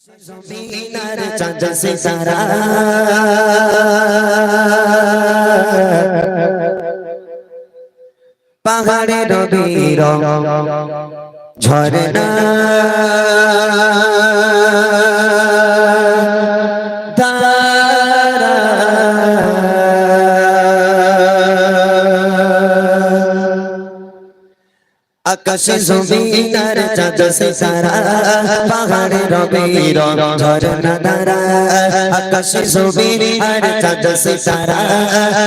জমিনার চাঁদ সিতারা পাহাড়ে নদীর ঝরনা আকাশে জমিনার চাঁদ সিতারা পাহাড়ে রবির ঝরনা ধারা আকাশে জমিনার চাঁদ সিতারা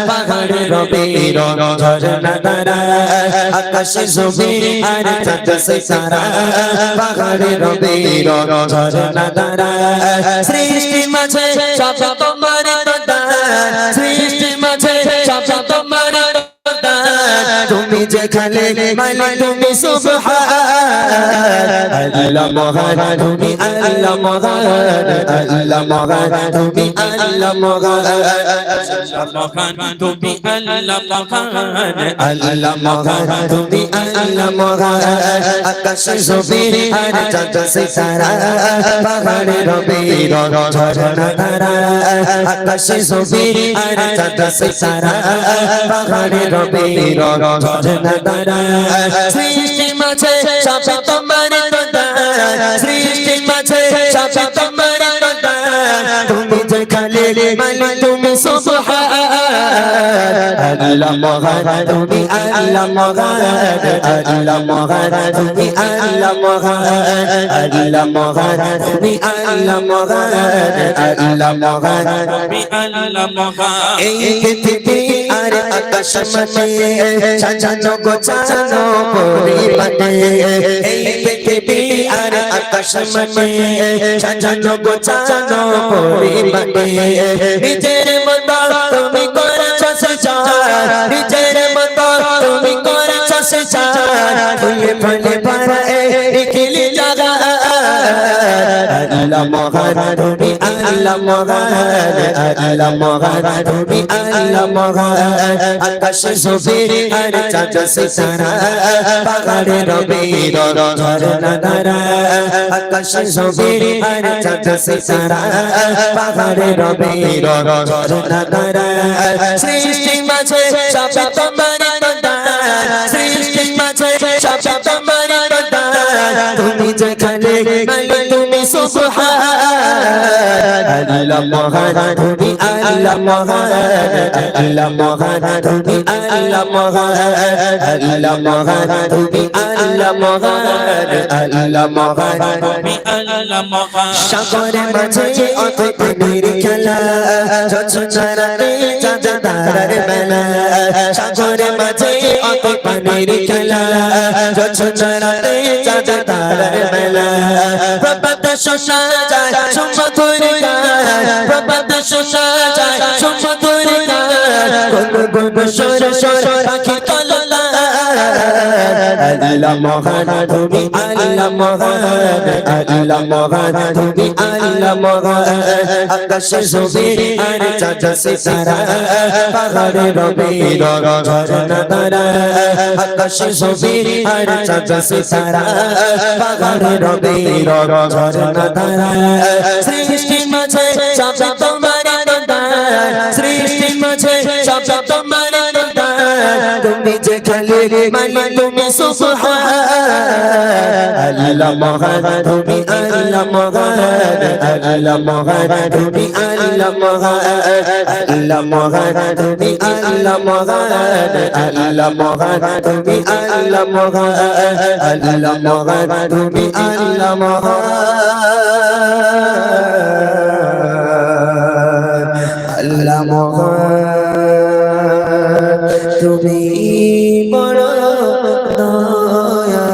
পাহাড়ে রবির ঝরনা ধারা আকাশে জমিনার চাঁদ সিতারা পাহাড়ে রবির ঝরনা ধারা সৃষ্টি মাঝে সব তোমার দান তুমি যেখানে মালিক তুমি সুবহান। আল্লাহ মহান, তুমি আল্লাহ মহান। আল্লাহ মহান, তুমি আল্লাহ মহান। মহান, তুমি আল্লাহ মহান। আল্লাহ মহান, তুমি আল্লাহ মহান। আকাশ জমিন আর চাঁদ সিতারা, পাহাড়ে রবির ঝরনা ধারা আকাশ জমিন আর চাঁদ সিতারা, পাহাড়ে রবির ঝরনা ধারা সৃষ্টি মাঝে সব তোমার দান সৃষ্টি মাঝে সব তোমার দান তুমি যেখানে মালিক তুমি সুবহান আল্লাহ মহান তুমি আল্লাহ মহান আল্লাহ মহান তুমি আল্লাহ মহান আল্লাহ মহান তুমি আল্লাহ মহান আল্লাহ মহান তুমি আল্লাহ মহান এই পৃথিবী আকাশ মানে সাজানো গোছানো পরিমাণে এই পৃথিবী আর আকাশ মানে সাজানো গোছানো পরিমাণে নিজের মতো তুমি মহান তুমি আল্লাহ মহান আল্লাহ মহান তুমি আল্লাহ মহান। আকাশ জমিন আর চাঁদ সিতারা, পাহাড়ে রবির ঝরনা ধারা আকাশ জমিন আর চাঁদ সিতারা, পাহাড়ে রবির ঝরনা ধারা সৃষ্টি মাঝে সব তোমার দান আল্লাহ মহান তুমি আল্লাহ মহান আল্লাহ মহান তুমি আল্লাহ মহান আল্লাহ মহান তুমি আল্লাহ মহান আল্লাহ মহান তুমি আল্লাহ মহান সাগরের মাঝে অথই প্রেমের খেলা ঝরঝরাতে চাঁদা তারার মেলা সাগরের মাঝে অথই পানির খেলা ঝরঝরাতে চাঁদা তারার মেলা শোষা যায় গান প্রপাত শোষা যায় গান গুন গুন সর সর কললা আল্লাহ মহান তুমি আল্লাহ মহান আল্লাহ মহান তুমি আল্লাহ মহান সৃষ্টি মাঝে তোমার তুমি যেখানে মালিক তুমি আল্লাহ মহান। তুমি আল্লাহ মহান। আল্লাহ মহান, তুমি আল্লাহ মহান। আল্লাহ মহান, তুমি আল্লাহ মহান। আল্লাহ বড় দয়া